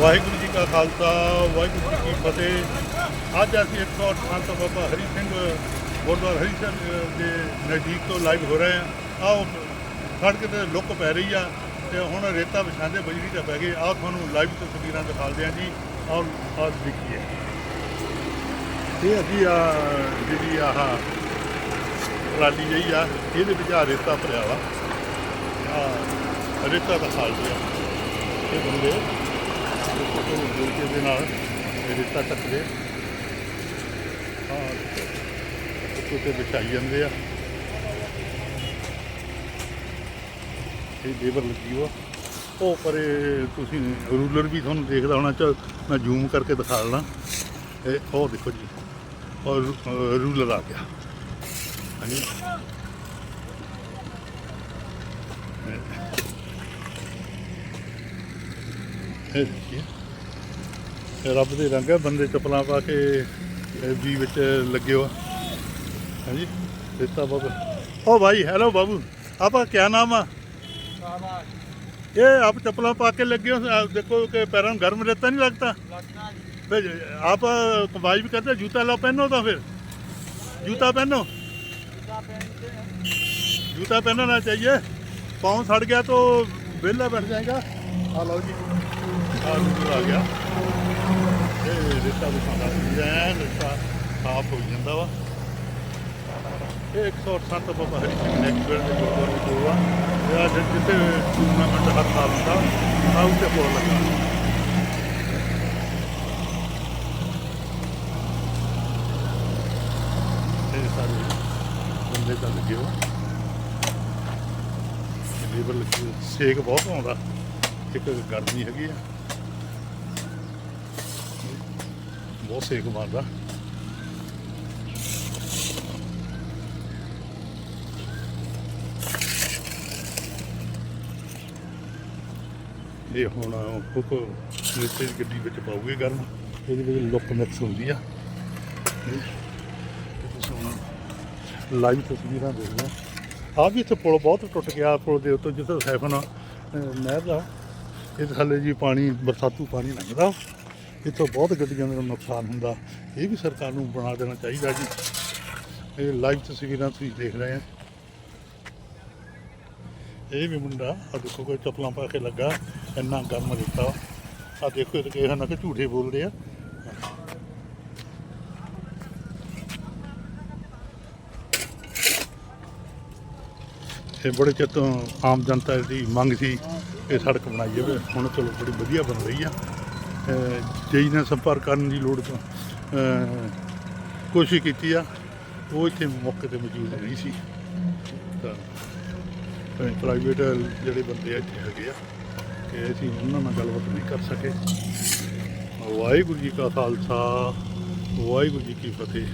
ਵਾਹਿਗੁਰੂ ਜੀ ਕਾ ਖਾਲਸਾ, ਵਾਹਿਗੁਰੂ ਜੀ ਕੀ ਫਤਿਹ। ਅੱਜ ਅਸੀਂ ਇੱਕ 108 ਤੋਂ ਬਾਬਾ ਹਰੀ ਸਿੰਘ, ਗੁਰਦੁਆਰਾ ਹਰੀ ਸਿੰਘ ਦੇ ਨਜ਼ਦੀਕ ਤੋਂ ਲਾਈਵ ਹੋ ਰਹੇ ਹਾਂ। ਆਓ ਸੜਕ ਤੇ ਲੁੱਕ ਪੈ ਰਹੀ ਆ ਤੇ ਹੁਣ ਰੇਤਾ ਵਿਛਾਂਦੇ ਬਜਰੀ ਤੇ ਪੈ ਗਏ। ਆਹ ਤੁਹਾਨੂੰ ਲਾਈਵ ਤਸਵੀਰਾਂ ਦਿਖਾਉਂਦੇ ਹਾਂ ਜੀ। ਆਓ ਆਹ ਦੇਖੀਏ। ਇਹ ਅਸੀਂ ਆ, ਜਿਹੜੀ ਆਹ ਟਰਾਲੀ ਜਿਹੀ ਆ, ਇਹਦੇ ਵਿੱਚ ਆ ਰੇਤਾ ਭਰਿਆ ਵਾ। ਆ ਰੇਤਾ ਦਾ ਹਾਲ ਜਿਹਾ ਇਹ ਬੰਦੇ। ਉਹ ਦੇ ਨਾਲ ਇਹ ਰੇਤਾ ਟੱਕਦੇ ਆ। ਉੱਤੇ ਵਿਛਾਈ ਜਾਂਦੇ ਆ। ਇਹ ਲੇਬਰ ਲੱਗੀ ਵਾ ਉਹ ਪਰੇ ਤੁਸੀਂ ਰੂਲਰ ਵੀ ਤੁਹਾਨੂੰ ਦੇਖਦਾ ਹੋਣਾ, ਚਲ ਮੈਂ ਜ਼ੂਮ ਕਰਕੇ ਦਿਖਾ ਦੇਣਾ ਇਹ ਉਹ ਦੇਖੋ ਜੀ ਔਰ ਰੂਲਰ ਆ ਗਿਆ। ਹਾਂਜੀ। ਇਹ ਦੇਖੀਏ। ਰੱਬ ਦੇ ਰੰਗ ਹੈ ਬੰਦੇ ਚੱਪਲਾਂ ਪਾ ਕੇ ਇਹ ਵੀ ਵਿੱਚ ਲੱਗੇ ਹੋ ਹਾਂਜੀ ਦਿੱਤਾ ਬਾਬੂ ओ भाई हेलो बाबू आपका क्या नाम है ये आप चप्पला पा के लगे हो आप देखो कि पैरों में गर्म रहता नहीं लगता फिर आप कमाई भी करते हो, जूता लो पहनो तो फिर जूता पहनो जूता पहनना चाहिए पाँव सड़ गया तो बेला बैठ जाएगा आ लो जी आ बिल्कुल आ गया ਇਹ ਰੇਤਾ ਵੀ ਰੇਤਾ ਸਾਫ਼ ਹੋ ਜਾਂਦਾ ਵਾ ਇਹ 168 ਬਾਬਾ ਹਰੀ ਸਿੰਘ ਨੈਕਸਟ ਦੇ ਗੁਰਦੁਆਰੇ ਕੋਲ ਇਹ ਸਾਰੇ ਬੰਦੇ ਤਾਂ ਲੱਗੇ ਹੋ ਲੇਬਰ ਸੇਕ ਬਹੁਤ ਆਉਂਦਾ ਇੱਕ ਗਰਮੀ ਹੈਗੀ ਆ ਬਹੁਤ ਸੇਕ ਮਾਰਦਾ। ਇਹ ਹੁਣ ਕੁੱਕ ਨੀਚੇ ਗੱਡੀ ਵਿੱਚ ਪਾਉਗੇ ਗਰਮ। ਇਹਦੇ ਵਿੱਚ ਲੁੱਕ ਮਿਕਸ ਹੁੰਦੀ ਆ। ਲਾਈਵ ਤਸਵੀਰਾਂ ਦੇਖਦੇ ਆ ਵੀ ਇੱਥੇ ਪੁਲ ਬਹੁਤ ਟੁੱਟ ਗਿਆ ਪੁਲ ਦੇ ਉੱਤੇ, ਜਿੱਥੇ ਸੈਫਨ ਨਹਿਰ ਦਾ। ਇਹ ਥੱਲੇ ਜੀ ਪਾਣੀ, ਬਰਸਾਤੂ ਪਾਣੀ ਲੰਘਦਾ। ਇੱਥੋਂ ਬਹੁਤ ਗੱਡੀਆਂ ਦਾ ਨੁਕਸਾਨ ਹੁੰਦਾ। ਇਹ ਵੀ ਸਰਕਾਰ ਨੂੰ ਬਣਾ ਦੇਣਾ ਚਾਹੀਦਾ ਜੀ। ਇਹ ਲਾਈਵ ਤਸਵੀਰਾਂ ਤੁਸੀਂ ਦੇਖ ਰਹੇ ਆ। ਇਹ ਵੀ ਮੁੰਡਾ ਆ ਦੇਖੋ ਕੋਈ ਚੱਪਲਾਂ ਪਾ ਕੇ ਲੱਗਾ, ਇੰਨਾ ਗਰਮ ਦਿੱਤਾ ਆ ਦੇਖੋ, ਇਹ ਕਿਸੇ ਨਾ ਕਿ ਝੂਠੇ ਬੋਲਦੇ ਆ। ਇਹ ਬੜੇ ਚਿਰ ਤੋਂ ਆਮ ਜਨਤਾ ਦੀ ਮੰਗ ਸੀ, ਇਹ ਸੜਕ ਬਣਾਈ ਜਾਵੇ। ਹੁਣ ਚਲੋ ਬੜੀ ਵਧੀਆ ਬਣ ਰਹੀ ਆ। ਜੇਈ ਨਾਲ ਸੰਪਰਕ ਕਰਨ ਦੀ ਲੋੜ ਕੋਸ਼ਿਸ਼ ਕੀਤੀ ਆ। ਉਹ ਇੱਥੇ ਮੌਕੇ ਤੇ ਮੌਜੂਦ ਨਹੀਂ ਸੀ। ਤਾਂ ਪ੍ਰਾਈਵੇਟ ਜਿਹੜੇ ਬੰਦੇ ਆ ਇੱਥੇ ਹੈਗੇ ਆ ਕਿ ਅਸੀਂ ਉਹਨਾਂ ਨਾਲ ਗੱਲਬਾਤ ਨਹੀਂ ਕਰ ਸਕੇ। ਵਾਹਿਗੁਰੂ ਜੀ ਕਾ ਖਾਲਸਾ, ਵਾਹਿਗੁਰੂ ਜੀ ਕੀ ਫਤਿਹ।